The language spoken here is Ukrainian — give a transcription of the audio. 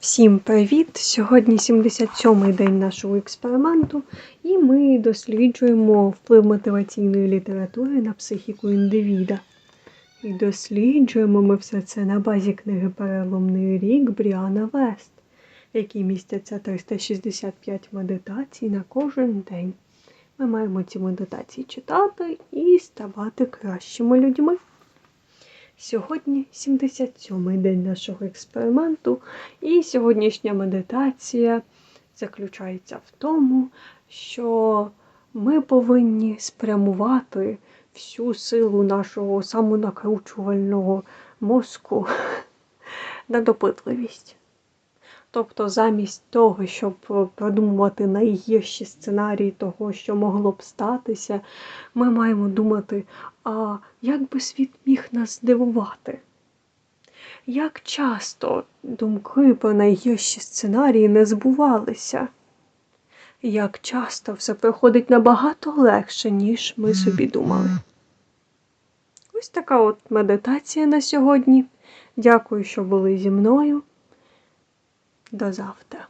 Всім привіт! Сьогодні 77-й день нашого експерименту, і ми досліджуємо вплив мотиваційної літератури на психіку індивіда. І досліджуємо ми все це на базі книги Переломний рік Бріана Вест, в якій містяться 365 медитацій на кожен день. Ми маємо ці медитації читати і ставати кращими людьми. Сьогодні 77-й день нашого експерименту, і сьогоднішня медитація заключається в тому, що ми повинні спрямувати всю силу нашого самонакручувального мозку на допитливість. Тобто, замість того, щоб продумувати найгірші сценарії того, що могло б статися, ми маємо думати, а як би світ міг нас здивувати? Як часто думки про найгірші сценарії не збувалися? Як часто все проходить набагато легше, ніж ми собі думали? Ось така от медитація на сьогодні. Дякую, що були зі мною. До завтра.